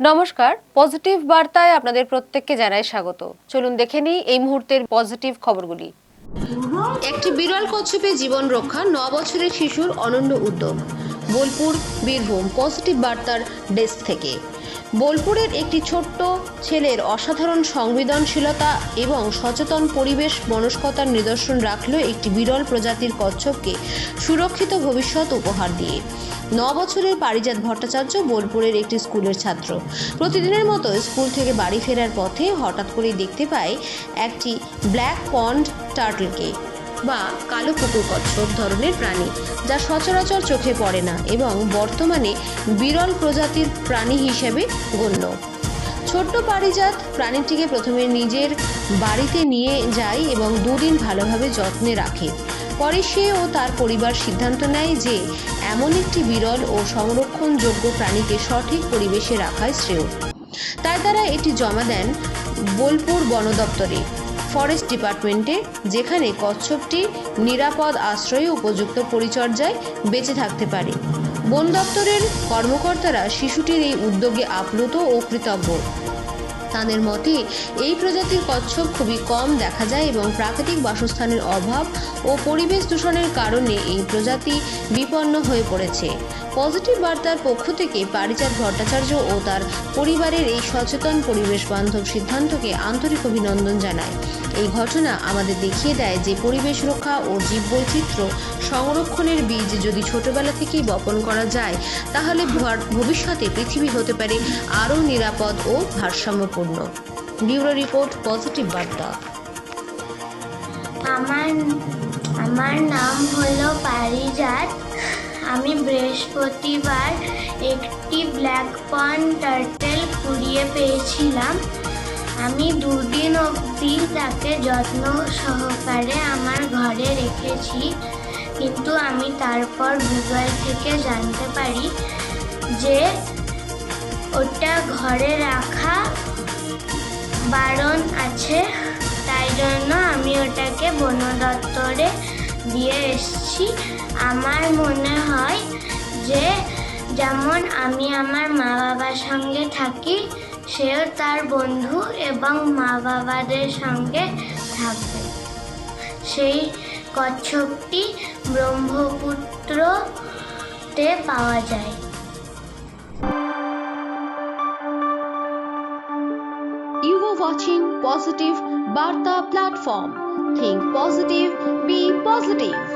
নমস্কার, পজিটিভ বার্তায় আপনাদের প্রত্যেককে জানাই স্বাগত। চলুন দেখে নিই এই মুহূর্তের পজিটিভ খবরগুলি। একটি বিরল কচ্ছপে জীবন রক্ষা, ন বছরের শিশুর অনন্য উদ্যোগ। বোলপুর, বীরভূম, পজিটিভ বার্তার ডেস্ক থেকে। বোলপুরের একটি ছোট্ট ছেলের অসাধারণ সংবেদনশীলতা এবং সচেতন পরিবেশ মনস্কতার নিদর্শন রাখল একটি বিরল প্রজাতির কচ্ছপকে সুরক্ষিত ভবিষ্যৎ উপহার দিয়ে। ন বছরের পারিজাত ভট্টাচার্য বোলপুরের একটি স্কুলের ছাত্র। প্রতিদিনের মতো স্কুল থেকে বাড়ি ফেরার পথে হঠাৎ করেই দেখতে পায় একটি ব্ল্যাক পন্ড টার্টলকে বা কালো কুকুর কচ্ছপ ধরনের প্রাণী, যা সচরাচর চোখে পড়ে না এবং বর্তমানে বিরল প্রজাতির প্রাণী হিসেবে গণ্য। ছোট্ট পারিজাত প্রাণীটিকে প্রথমে নিজের বাড়িতে নিয়ে যায় এবং দুদিন ভালোভাবে যত্নে রাখে। পরে সে ও তার পরিবার সিদ্ধান্ত নেয় যে এমন একটি বিরল ও সংরক্ষণযোগ্য প্রাণীকে সঠিক পরিবেশে রাখাই শ্রেয়। তাই তারা এটি জমা দেন বোলপুর বন দপ্তরে, ফরেস্ট ডিপার্টমেন্টে, যেখানে কচ্ছপটি নিরাপদ আশ্রয়ে উপযুক্ত পরিচর্যায় বেঁচে থাকতে পারে। বন দপ্তরের কর্মকর্তারা শিশুটির এই উদ্যোগে আপ্লুত ও কৃতজ্ঞ। তাদের মতে, এই প্রজাতির কচ্ছপ খুবই কম দেখা যায় এবং প্রাকৃতিক বাসস্থানের অভাব ও পরিবেশ দূষণের কারণে এই প্রজাতি বিপন্ন হয়ে পড়েছে। পজিটিভ বার্তার পক্ষ থেকে পারিজাত ভট্টাচার্য ও তার পরিবারের এই সচেতন পরিবেশ বান্ধব সিদ্ধান্তকে আন্তরিক অভিনন্দন জানায়। এই ঘটনা আমাদের দেখিয়ে দেয় যে পরিবেশ রক্ষা ও জীববৈচিত্র্য সংরক্ষণের বীজ যদি ছোটবেলা থেকেই বপন করা যায়, তাহলে ভবিষ্যতে পৃথিবী হতে পারে আরও নিরাপদ ও ভারসাম্যপূর্ণ। ব্যুরো রিপোর্ট, পজিটিভ বার্তা। আমার আমার নাম হলো পারিজাত আমি বৃহস্পতিবার একটি ব্ল্যাক পন টার্টেল কুড়িয়ে পেয়েছিলাম। আমি দুদিন অবধি তাকে যত্ন সহকারে আমার ঘরে রেখেছি। কিন্তু আমি তারপর গুগল থেকে জানতে পারি যে ওটা ঘরে রাখা বারণ আছে। তাই জন্য আমি ওটাকে বন দপ্তরে দিয়ে এসেছি। আমার মনে হয় যে যেমন আমি আমার মা বাবার সঙ্গে থাকি, সেও তার বন্ধু এবং মা বাবাদের সঙ্গে থাকবে। সেই কচ্ছপটি ব্রহ্মপুত্রতে পাওয়া যায়। Were watching Positive Barta platform. Think positive, be positive.